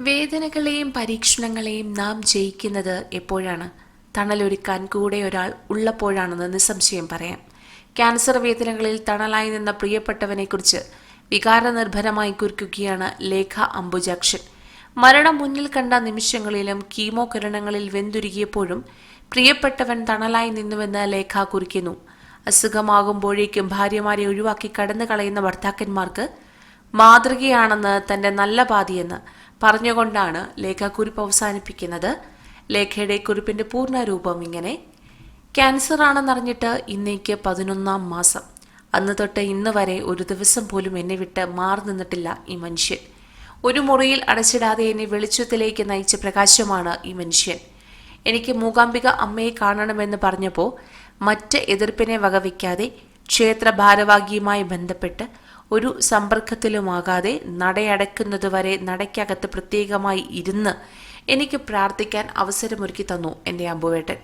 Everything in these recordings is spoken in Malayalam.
വേദനകളെയും പരീക്ഷണങ്ങളെയും നാം ജയിക്കുന്നത് എപ്പോഴാണ്? തണലൊരുക്കാൻ കൂടെ ഒരാൾ ഉള്ളപ്പോഴാണെന്ന് നിസ്സംശയം പറയാം. ക്യാൻസർ വേദനകളിൽ തണലായി നിന്ന പ്രിയപ്പെട്ടവനെക്കുറിച്ച് വികാരനിർഭരമായി കുറിക്കുകയാണ് ലേഖ അംബുജാക്ഷൻ. മരണം മുന്നിൽ കണ്ട നിമിഷങ്ങളിലും കീമോ കിരണങ്ങളിൽ വെന്തുരുകിയപ്പോഴും പ്രിയപ്പെട്ടവൻ തണലായി നിന്നുവെന്ന് ലേഖ കുറിക്കുന്നു. അസുഖമാകുമ്പോഴേക്കും ഭാര്യമാരെ ഒഴിവാക്കി കടന്നു കളയുന്ന ഭർത്താക്കന്മാർക്ക് മാതൃകയാണെന്ന് തന്റെ നല്ല പാതിയെന്ന് പറഞ്ഞുകൊണ്ടാണ് ലേഖ കുറിപ്പ് അവസാനിപ്പിക്കുന്നത്. ലേഖയുടെ കുറിപ്പിന്റെ പൂർണ രൂപം ഇങ്ങനെ. ക്യാൻസർ ആണെന്നറിഞ്ഞിട്ട് ഇന്നേക്ക് പതിനൊന്നാം മാസം. അന്ന് തൊട്ട് ഇന്ന് വരെ ഒരു ദിവസം പോലും എന്നെ വിട്ട് മാറി നിന്നിട്ടില്ല ഈ മനുഷ്യൻ. ഒരു മുറിയിൽ അടച്ചിടാതെ എന്നെ വെളിച്ചത്തിലേക്ക് നയിച്ച പ്രകാശമാണ് ഈ മനുഷ്യൻ. എനിക്ക് മൂകാംബിക അമ്മയെ കാണണമെന്ന് പറഞ്ഞപ്പോൾ മറ്റ് എതിർപ്പിനെ വകവയ്ക്കാതെ ക്ഷേത്ര ഭാരവാഹിയുമായി ബന്ധപ്പെട്ട് ഒരു സമ്പർക്കത്തിലുമാകാതെ നടയടക്കുന്നതുവരെ നടയ്ക്കകത്ത് പ്രത്യേകമായി ഇരുന്ന് എനിക്ക് പ്രാർത്ഥിക്കാൻ അവസരമൊരുക്കി തന്നു എന്റെ അമ്പുവേട്ടൻ.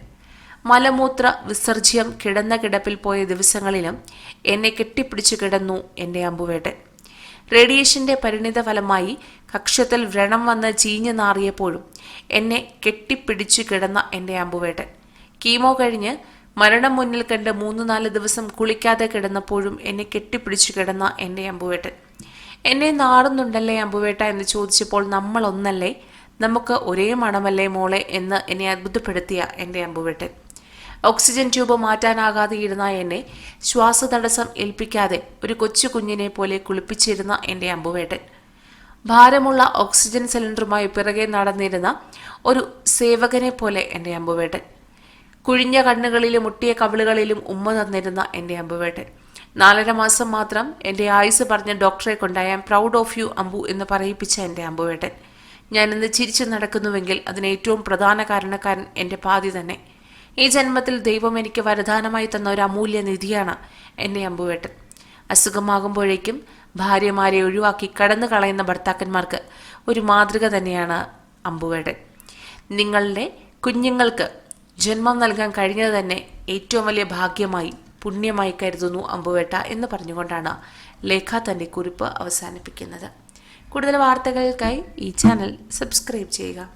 മലമൂത്ര വിസർജ്യം കിടന്ന കിടപ്പിൽ പോയ ദിവസങ്ങളിലും എന്നെ കെട്ടിപ്പിടിച്ചു കിടന്നു എന്റെ അമ്പുവേട്ടൻ. റേഡിയേഷന്റെ പരിണിത ഫലമായി കക്ഷത്തിൽ വ്രണം വന്ന് ചീഞ്ഞു നാറിയപ്പോഴും എന്നെ കെട്ടിപ്പിടിച്ചു കിടന്ന എന്റെ അമ്പുവേട്ടൻ. കീമോ കഴിഞ്ഞ് മരണം മുന്നിൽ കണ്ട് മൂന്ന് നാല് ദിവസം കുളിക്കാതെ കിടന്നപ്പോഴും എന്നെ കെട്ടിപ്പിടിച്ചു കിടന്ന എന്റെ അമ്പുവേട്ടൻ. എന്നെ നാറുന്നുണ്ടല്ലേ അമ്പുവേട്ട എന്ന് ചോദിച്ചപ്പോൾ നമ്മൾ ഒന്നല്ലേ? നമുക്ക് ഒരേ മണമല്ലേ മോളെ എന്ന് എന്നെ അത്ഭുതപ്പെടുത്തിയ എന്റെ അമ്പുവേട്ടൻ. ഓക്സിജൻ ട്യൂബ് മാറ്റാനാകാതെ ഇരുന്ന എന്നെ ശ്വാസതടസ്സം ഏൽപ്പിക്കാതെ ഒരു കൊച്ചു കുഞ്ഞിനെ പോലെ കുളിപ്പിച്ചിരുന്ന എന്റെ അമ്പുവേട്ടൻ. ഭാരമുള്ള ഓക്സിജൻ സിലിണ്ടറുമായി പിറകെ നടന്നിരുന്ന ഒരു സേവകനെ പോലെ എന്റെ അമ്പുവേട്ടൻ. കുഴിഞ്ഞ കണ്ണുകളിലും മുട്ടിയ കവിളുകളിലും ഉമ്മ തന്നിരുന്ന എന്റെ അമ്പുവേട്ടൻ. നാലര മാസം മാത്രം എന്റെ ആയുസ് പറഞ്ഞ ഡോക്ടറെ കൊണ്ട് I am proud of you Ambu എന്ന് പറയിപ്പിച്ച എന്റെ അമ്പുവേട്ടൻ. ഞാൻ ഇന്ന് ചിരിച്ചു നടക്കുന്നുവെങ്കിൽ അതിന് ഏറ്റവും പ്രധാന കാരണക്കാരൻ എന്റെ പാതി തന്നെ. ഈ ജന്മത്തിൽ ദൈവം എനിക്ക് വരദാനമായി തന്ന ഒരു അമൂല്യ നിധിയാണ് എന്റെ അമ്പുവേട്ടൻ. അസുഖമാകുമ്പോഴേക്കും ഭാര്യമാരെ ഒഴിവാക്കി കടന്നു കളയുന്ന ഭർത്താക്കന്മാർക്ക് ഒരു മാതൃക തന്നെയാണ് അമ്പുവേട്ടൻ. നിങ്ങളുടെ കുഞ്ഞുങ്ങൾക്ക് ജന്മം നൽകാൻ കഴിഞ്ഞത് തന്നെ ഏറ്റവും വലിയ ഭാഗ്യമായി പുണ്യമായി കരുതുന്നു അമ്പുവേട്ട എന്ന് പറഞ്ഞുകൊണ്ടാണ് ലേഖ തന്റെ കുറിപ്പ് അവസാനിപ്പിക്കുന്നത്. കൂടുതൽ വാർത്തകൾക്കായി ഈ ചാനൽ സബ്സ്ക്രൈബ് ചെയ്യുക.